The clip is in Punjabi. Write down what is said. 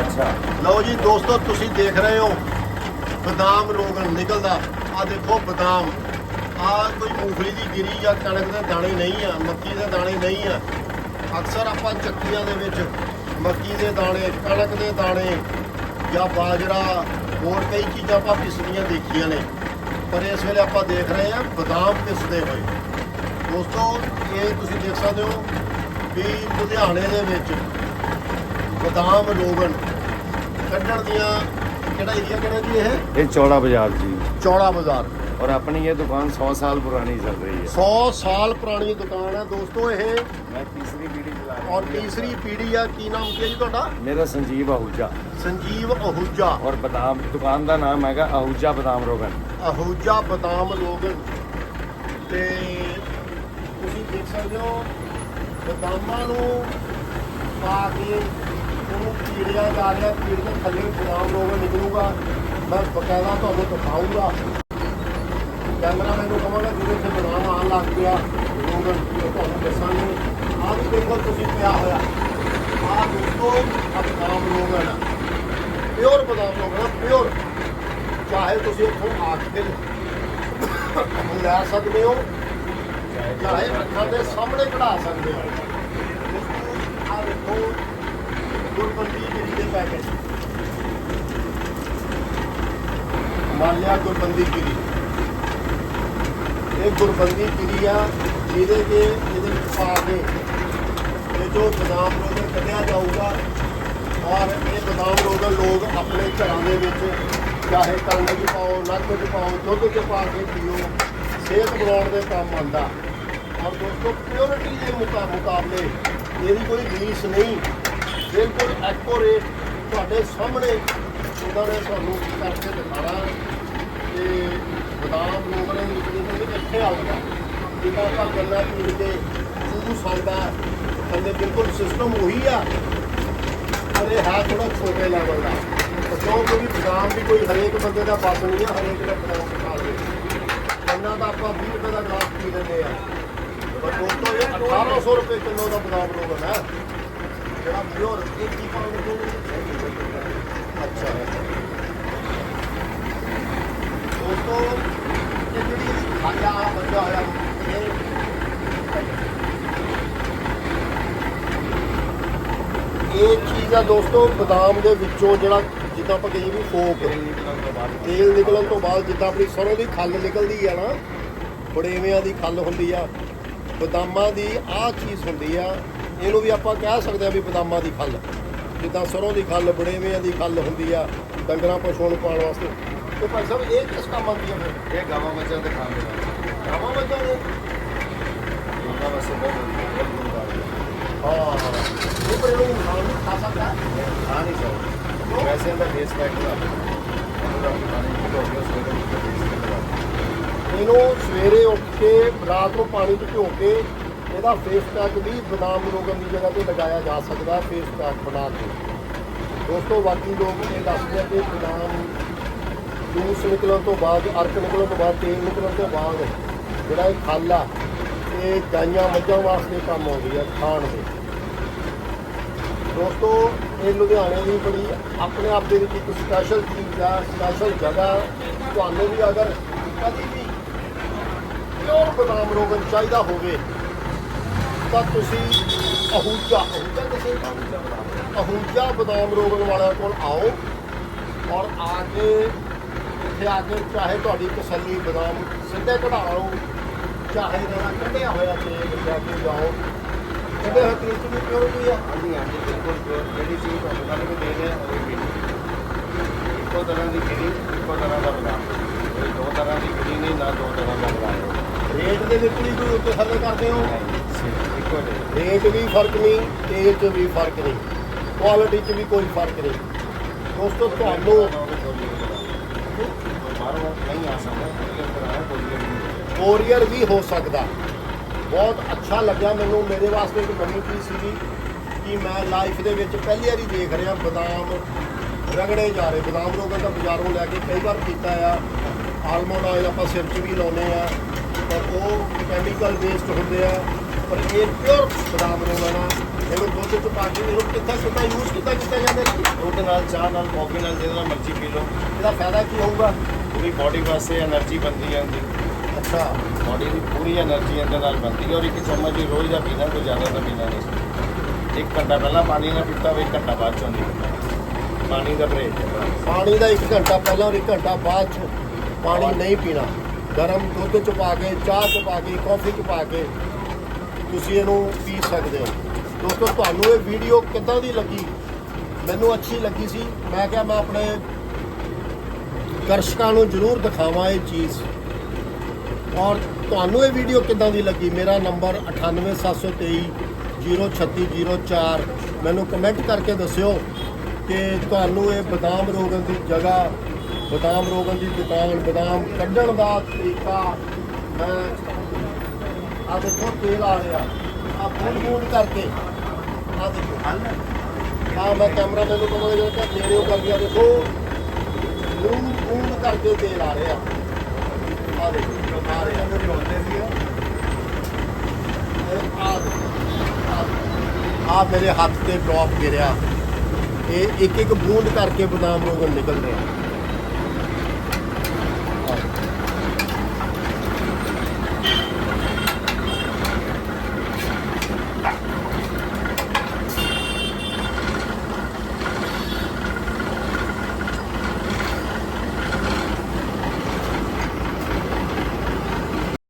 ਅੱਛਾ। ਲਓ ਜੀ ਦੋਸਤੋ, ਤੁਸੀਂ ਦੇਖ ਰਹੇ ਹੋ ਬਦਾਮ ਰੋਗਨ ਨਿਕਲਦਾ। ਆ ਦੇਖੋ ਬਦਾਮ। ਆ ਕੋਈ ਮੂੰਗਫਲੀ ਦੀ ਗਿਰੀ ਜਾਂ ਕਣਕ ਦੇ ਦਾਣੇ ਨਹੀਂ ਆ, ਮੱਕੀ ਦੇ ਦਾਣੇ ਨਹੀਂ ਆ। ਅਕਸਰ ਆਪਾਂ ਚੱਕੀਆਂ ਦੇ ਵਿੱਚ ਮੱਕੀ ਦੇ ਦਾਣੇ, ਕਣਕ ਦੇ ਦਾਣੇ ਜਾਂ ਬਾਜਰਾ, ਹੋਰ ਕਈ ਚੀਜ਼ਾਂ ਆਪਾਂ ਪਿਸਦੀਆਂ ਦੇਖੀਆਂ ਨੇ। ਪਰ ਇਸ ਵੇਲੇ ਆਪਾਂ ਦੇਖ ਰਹੇ ਹਾਂ ਬਦਾਮ ਪਿਸਦੇ ਹੋਏ। ਦੋਸਤੋ, ਇਹ ਤੁਸੀਂ ਦੇਖ ਸਕਦੇ ਹੋ ਵੀ ਲੁਧਿਆਣੇ ਦੇ ਵਿੱਚ ਬਦਾਮ ਰੋਗਨ ਕੱਢਣ ਦੀਆਂ ਕਿਹੜਾ ਏਰੀਆ ਕਿਹੜਾ ਜੀ ਇਹ? ਇਹ ਚੌੜਾ ਬਾਜ਼ਾਰ ਜੀ। ਚੌੜਾ ਬਾਜ਼ਾਰ। ਔਰ ਆਪਣੀ ਇਹ ਦੁਕਾਨ 100 ਸਾਲ ਪੁਰਾਣੀ ਚੱਲ ਰਹੀ ਹੈ। 100 ਸਾਲ ਪੁਰਾਣੀ ਦੁਕਾਨ ਹੈ ਦੋਸਤੋ ਇਹ। ਮੈਂ ਤੀਸਰੀ ਪੀੜ੍ਹੀ ਚਲਾ ਰਿਹਾ ਔਰ ਤੀਸਰੀ ਪੀੜ੍ਹੀ ਆ ਕੀ ਨਾਮ ਕੀ ਹੈ ਜੀ ਤੁਹਾਡਾ? ਮੇਰਾ ਸੰਜੀਵ ਆਹੂਜਾ ਸੰਜੀਵ ਔਰ ਬਦਾਮ ਦੁਕਾਨ ਦਾ ਨਾਮ ਹੈਗਾ ਅਹੂਜਾ ਬਦਾਮ ਰੋਗਨ ਅਹੂਜਾ ਬਦਾਮ ਰੋਗਨ ਤੇ ਤੁਸੀਂ ਦੇਖ ਸਕਦੇ ਹੋ ਬਦਾਮਾਂ ਨੂੰ ਪਾ ਕੇ ਉਹਨੂੰ ਕੀੜਿਆ ਜਾ ਰਿਹਾ ਕੀੜੇ ਥੱਲੇ ਬਦਾਮ ਲੋਗਨ ਨਿਕਲੂਗਾ। ਮੈਂ ਬਕਾਇਦਾ ਤੁਹਾਨੂੰ ਦਿਖਾਊਂਗਾ। ਕੈਮਰਾਮੈਨ ਨੂੰ ਕਹਾਂਗਾ, ਜਿਹਦੇ ਤੇ ਬਦਾਮ ਆਉਣ ਲੱਗ ਗਿਆ ਲੋਗਨ ਤੁਹਾਨੂੰ ਦੱਸਾਂਗੇ। ਆਹ ਵੀ ਦੇਖੋ ਤੁਸੀਂ ਪਿਆ ਹੋਇਆ। ਆਹ ਦੇਖੋ ਆਹ ਬਦਾਮ ਹੈ ਨਾ। ਪਿਓਰ ਬਦਾਮ ਲੋਗਨ ਆ ਪਿਓਰ ਚਾਹੇ ਤੁਸੀਂ ਇੱਥੋਂ ਆ ਕੇ ਲੈ ਸਕਦੇ ਹੋ, ਚਾਹੇ ਅੱਖਾਂ ਦੇ ਸਾਹਮਣੇ ਕਢਾ ਸਕਦੇ ਹੋ ਆ ਦੇਖੋ ਗੁਰਬੰਦੀ ਜਿਹੜੀ ਦੇ ਪੈਕੇਟ ਮਾਲਿਆ ਗੁਰਬੰਦੀ ਇਹ ਗੁਰਬੰਦੀ ਗਿਰੀ ਆ, ਜਿਹਦੇ ਕੇ ਇਹਦੇ ਵਿੱਚ ਪਾ ਕੇ ਇਹ ਜੋ ਬਦਾਮ ਰੋਗਨ ਕੱਢਿਆ ਜਾਊਗਾ, ਔਰ ਇਹ ਬਦਾਮ ਰੋਗਨ ਲੋਕ ਆਪਣੇ ਘਰਾਂ ਦੇ ਵਿੱਚ, ਚਾਹੇ ਕੰਨ 'ਚ ਪਾਓ, ਨੱਕ 'ਚ ਪਾਓ, ਦੁੱਧ 'ਚ ਪਾ ਕੇ ਪੀਓ, ਸਿਹਤ ਬਣਾਉਣ ਦੇ ਕੰਮ ਆਉਂਦਾ। ਔਰ ਦੋਸਤੋ ਪਿਓਰਿਟੀ ਦੇ ਮੁਕਾ- ਮੁਕਾਬਲੇ, ਇਹਦੀ ਕੋਈ ਰੀਸ ਨਹੀਂ। ਬਿਲਕੁਲ ਐਕੋਰੇਟ ਤੁਹਾਡੇ ਸਾਹਮਣੇ ਉਹਨਾਂ ਨੇ ਤੁਹਾਨੂੰ ਕਰਕੇ ਦਿਖਾਣਾ ਤੇ ਬਦਾਮ ਲੋਕਾਂ ਨੇ ਜਿਹੜੇ ਇੱਥੇ ਆਊਗਾ ਜਿੱਦਾਂ ਆਪਾਂ ਗੱਲਾਂ ਪੀੜ ਕੇ ਸੂਸ ਸਕਦਾ ਥੱਲੇ ਬਿਲਕੁਲ ਸਿਸਟਮ ਉਹੀ ਆ, ਪਰ ਇਹ ਹੈ ਥੋੜਾ ਛੋਟੇ ਲੈਵਲ ਦਾ। ਤੇ ਕਿਉਂਕਿ ਬਦਾਮ ਵੀ ਕੋਈ ਹਰੇਕ ਬੰਦੇ ਦਾ ਬਸ ਨਹੀਂ ਆ, ਹਰੇਕ ਦਾ ਬਦਾਮ ਖਾ ਲੇ ਇਹਨਾਂ ਦਾ ਆਪਾਂ 20 ਰੁਪਏ ਦਾ ਗਲਾਸ ਪੀ ਲੈਂਦੇ ਆ। ਪਰ ਦੋਸਤੋ ਇਹ 1800 ਰੁਪਏ ਕਿਲੋ ਦਾ ਬਦਾਮ ਰੋਗਨ ਹੈ। ਜਿਹੜਾ ਪਿਓਰ ਇਹ ਕੀ ਪਾਉਂਦੇ ਅੱਛਾ ਦੋਸਤੋ ਇਹ ਜਿਹੜੀ ਖਾਇਆ ਬੰਦਾ ਹੋਇਆ ਇਹ ਚੀਜ਼ ਆ ਦੋਸਤੋ ਬਦਾਮ ਦੇ ਵਿੱਚੋਂ ਜਿਹੜਾ ਜਿੱਦਾਂ ਆਪਾਂ ਕਹੀਏ ਵੀ ਫੋਕ ਤੇਲ ਨਿਕਲਣ ਤੋਂ ਬਾਅਦ ਜਿੱਦਾਂ ਆਪਣੀ ਸਰੋਂ ਦੀ ਖੱਲ ਨਿਕਲਦੀ ਆ ਨਾ ਬੜੇਵਿਆਂ ਦੀ ਖੱਲ ਹੁੰਦੀ ਆ। ਬਦਾਮਾਂ ਦੀ ਆਹ ਚੀਜ਼ ਹੁੰਦੀ ਆ ਇਹਨੂੰ ਵੀ ਆਪਾਂ ਕਹਿ ਸਕਦੇ ਆ ਵੀ ਬਦਾਮਾਂ ਦੀ ਖੱਲ। ਜਿੱਦਾਂ ਸਰੋਂ ਦੀ ਖੱਲ ਬੜੇਵਿਆਂ ਦੀ ਖੱਲ ਹੁੰਦੀ ਆ ਡੰਗਰਾਂ ਪਸ਼ੂਆਂ ਨੂੰ ਪਾਣ ਵਾਸਤੇ। ਤੇ ਭਾਈ ਸਾਹਿਬ ਇਹ ਕਿਸ ਕੰਮ ਆਉਂਦੀ ਆ ਇਹ ਗਾਵਾਂ ਮੱਝਾਂ ਦੇ ਖਾਣ ਦੇ ਗਾਵਾਂ ਮੱਝਾਂ ਦੇ? ਉਹਨਾਂ ਵਾਸਤੇ ਬਹੁਤ ਹਾਂ। ਇਹ ਪਰ ਇਹਨੂੰ ਇਨਸਾਨ ਵੀ ਖਾ ਸਕਦਾ ਹੈ। हाँ नहीं सर वैसे अंदर बेस पैक का पूरा पानी की तो होगा सवेरे उसका बेस पैक का ਇਹਨੂੰ ਸਵੇਰੇ ਉੱਠ ਕੇ ਰਾਤ ਨੂੰ ਪਾਣੀ 'ਚ ਭਿਓ ਕੇ ਇਹਦਾ ਫੇਸ ਪੈਕ ਵੀ ਬਦਾਮ ਰੋਗਨ ਦੀ ਜਗ੍ਹਾ ਤੇ ਲਗਾਇਆ ਜਾ ਸਕਦਾ ਫੇਸ ਪੈਕ ਬਣਾ ਕੇ ਦੋਸਤੋ ਬਾਕੀ ਲੋਕ ਇਹ ਦੱਸਦੇ ਆ ਕਿ ਬਦਾਮ ਜੂਸ ਨਿਕਲਣ ਤੋਂ ਬਾਅਦ ਅਰਕ ਨਿਕਲਣ ਤੋਂ ਬਾਅਦ ਤੇਲ ਨਿਕਲਣ ਤੋਂ ਬਾਅਦ ਜਿਹੜਾ ਇਹ ਖੱਲ ਆ ਇਹ ਗਾਈਆਂ ਮੱਝਾਂ ਵਾਸਤੇ ਕੰਮ ਆਉਂਦੀ ਆ ਖਾਣ ਦੇ ਦੋਸਤੋ, ਇਹ ਲੁਧਿਆਣੇ ਦੀ ਬੜੀ ਆਪਣੇ ਆਪ ਦੇ ਵਿੱਚ ਇੱਕ ਸਪੈਸ਼ਲ ਚੀਜ਼ ਆ ਸਪੈਸ਼ਲ ਜਗ੍ਹਾ। ਤੁਹਾਨੂੰ ਵੀ ਅਗਰ ਕਦੀ ਵੀ ਪਿਓਰ ਬਦਾਮ ਰੋਗਨ ਚਾਹੀਦਾ ਹੋਵੇ, ਤਾਂ ਤੁਸੀਂ ਅਹੂਜਾ ਅਹੂਜਾ ਕਿਸੇ ਅਹੂਜਾ ਬਦਾਮ ਰੋਗਨ ਵਾਲਿਆਂ ਕੋਲ ਆਓ ਔਰ ਆ ਕੇ ਇੱਥੇ ਆ ਕੇ ਚਾਹੇ ਤੁਹਾਡੀ ਤਸੱਲੀ ਬਦਾਮ ਸਿੱਧੇ ਕਢਾ ਲਓ, ਚਾਹੇ ਜਿਹੜਾ ਕੱਢਿਆ ਹੋਇਆ ਤੇਲ ਲੈ ਕੇ ਜਾਓ। ਕਹਿੰਦੇ ਹੋ ਤੀਰ ਚ ਵੀ ਪਿਓਰ ਵੀ ਆ? ਹਾਂਜੀ ਹਾਂਜੀ ਬਿਲਕੁਲ ਪਿਓਰ ਜਿਹੜੀ ਚੀਜ਼ ਤੁਹਾਨੂੰ ਕੱਲ ਵੀ ਦੇ ਰਹੇ ਆ ਉਹ ਵੀ ਇੱਕੋ ਤਰ੍ਹਾਂ ਦੀ ਗਿਰੀ ਇੱਕੋ ਤਰ੍ਹਾਂ ਦਾ ਬਦਾਮ ਕੋਈ ਦੋ ਤਰ੍ਹਾਂ ਦੀ ਗਿਰੀ ਨਹੀਂ ਨਾ ਦੋ ਤਰ੍ਹਾਂ ਦਾ ਬਦਾਮ ਰੇਟ ਦੇ ਵਿੱਚ ਵੀ ਕੋਈ ਉੱਤੇ ਥੱਲੇ ਕਰਦੇ ਹੋ। ਇੱਕੋ ਰੇਟ। ਵੀ ਫ਼ਰਕ ਨਹੀਂ ਤੇਲ ਚ ਵੀ ਫ਼ਰਕ ਨਹੀਂ। ਕੁਆਲਿਟੀ ਚ ਵੀ ਕੋਈ ਫ਼ਰਕ ਨਹੀਂ। ਦੋਸਤੋ ਤੁਹਾਨੂੰ ਬਾਹਰੋਂ ਨਹੀਂ ਆ ਸਕਦਾ ਕੋਰੀਅਰ ਵੀ ਹੋ ਸਕਦਾ। ਬਹੁਤ ਅੱਛਾ ਲੱਗਿਆ ਮੈਨੂੰ। ਮੇਰੇ ਵਾਸਤੇ ਇੱਕ ਨਵੀਂ ਚੀਜ਼ ਸੀਗੀ ਕਿ ਮੈਂ ਲਾਈਫ ਦੇ ਵਿੱਚ ਪਹਿਲੀ ਵਾਰੀ ਦੇਖ ਰਿਹਾ ਬਦਾਮ ਰਗੜੇ ਜਾ ਰਹੇ। ਬਦਾਮ ਰੋਗਨ ਦਾ ਬਾਜ਼ਾਰੋਂ ਲੈ ਕੇ ਕਈ ਵਾਰ ਕੀਤਾ ਆ। ਆਲਮੰਡ ਆਇਲ ਆਪਾਂ ਸਿਰ 'ਚ ਵੀ ਲਾਉਨੇ ਆ। ਪਰ ਉਹ ਕੈਮੀਕਲ ਵੇਸਟ ਹੁੰਦੇ ਆ। ਪਰ ਇਹ ਪਿਓਰ ਬਦਾਮ ਰੋਗਨ ਆ ਇਹਨੂੰ ਦੁੱਧ 'ਚ ਪਾ ਕੇ ਇਹਨੂੰ ਕਿੱਥੇ ਕਿੱਥੇ ਯੂਜ਼ ਕੀਤਾ ਕੀਤਾ ਜਾਂਦਾ ਦੁੱਧ ਨਾਲ ਚਾਹ ਨਾਲ ਕੌਫੀ ਨਾਲ ਜਿਹਦੇ ਨਾਲ ਮਰਜ਼ੀ ਪੀ ਲਓ। ਇਹਦਾ ਫਾਇਦਾ ਕੀ ਹੋਊਗਾ? ਪੂਰੀ ਬਾਡੀ ਵਾਸਤੇ એનર્ਜੀ ਬਣਦੀ ਹੈ ਜਾਂਦੀ ਅੱਛਾ ਬਾਡੀ ਦੀ ਪੂਰੀ એનર્ਜੀ ਇਹਦੇ ਨਾਲ ਬਣਦੀ ਹੈ ਔਰ ਇੱਕ ਚਮਚ ਦੀ ਰੋਜ਼ ਦਾ ਪੀਣਾ ਕੋਈ ਜ਼ਿਆਦਾ ਤਾਂ ਪੀਣਾ ਨਹੀਂ। ਇੱਕ ਘੰਟਾ ਪਹਿਲਾਂ ਪਾਣੀ ਨਾ ਪੀਤਾ ਹੋਵੇ ਘੰਟਾ ਬਾਅਦ ਚੋਂ ਨਹੀਂ ਪਾਣੀ। ਦਾ ਬ੍ਰੇਕ ਪਾਣੀ ਦਾ ਇੱਕ ਘੰਟਾ ਪਹਿਲਾਂ ਔਰ ਇੱਕ ਘੰਟਾ ਬਾਅਦ ਚੋਂ ਪਾਣੀ ਨਹੀਂ ਪੀਣਾ। ਗਰਮ ਦੁੱਧ ਚ ਪਾ ਕੇ ਚਾਹ ਚ ਪਾ ਕੇ ਕੌਫੀ ਚ ਪਾ ਕੇ ਤੁਸੀਂ ਇਹਨੂੰ ਪੀ ਸਕਦੇ ਹੋ। ਦੋਸਤੋ ਤੁਹਾਨੂੰ ਇਹ ਵੀਡੀਓ ਕਿੱਦਾਂ ਦੀ ਲੱਗੀ? ਮੈਨੂੰ ਅੱਛੀ ਲੱਗੀ ਸੀ। ਮੈਂ ਕਿਹਾ ਮੈਂ ਆਪਣੇ ਦਰਸ਼ਕਾਂ ਨੂੰ ਜ਼ਰੂਰ ਦਿਖਾਵਾਂ ਇਹ ਚੀਜ਼। ਔਰ ਤੁਹਾਨੂੰ ਇਹ ਵੀਡੀਓ ਕਿੱਦਾਂ ਦੀ ਲੱਗੀ? ਮੇਰਾ ਨੰਬਰ 98723 03604 ਮੈਨੂੰ ਕਮੈਂਟ ਕਰਕੇ ਦੱਸਿਓ ਕਿ ਤੁਹਾਨੂੰ ਇਹ ਬਦਾਮ ਰੋਗਨ ਦੀ ਜਗ੍ਹਾ, ਬਦਾਮ ਰੋਗਨ ਦੀ ਦੁਕਾਨ, ਬਦਾਮ ਕੱਢਣ ਦਾ ਤਰੀਕਾ ਮੈਂ ਆ ਦੇਖੋ, ਤੇਲ ਆ ਰਿਹਾ। ਆ ਬੂੰਦ ਬੂੰਦ ਕਰਕੇ। ਆ ਦੇਖੋ। ਆ ਮੈਂ ਕੈਮਰਾ ਮੈਨੂੰ ਕਹਾਂਗਾ ਲੱਗਿਆ ਕਿ ਨੇੜਿਓ ਕਰਕੇ ਆ ਦੇਖੋ। ਬੂੰਦ ਬੂੰਦ ਕਰਕੇ ਤੇਲ ਆ ਰਿਹਾ। ਆ ਮੇਰੇ ਹੱਥ ਤੇ ਡ੍ਰੌਪ ਗਿਰਿਆ। ਇਹ ਇੱਕ ਇੱਕ ਬੂੰਦ ਕਰਕੇ ਬਦਾਮ ਰੋਗਨ ਨਿਕਲ ਰਿਹਾ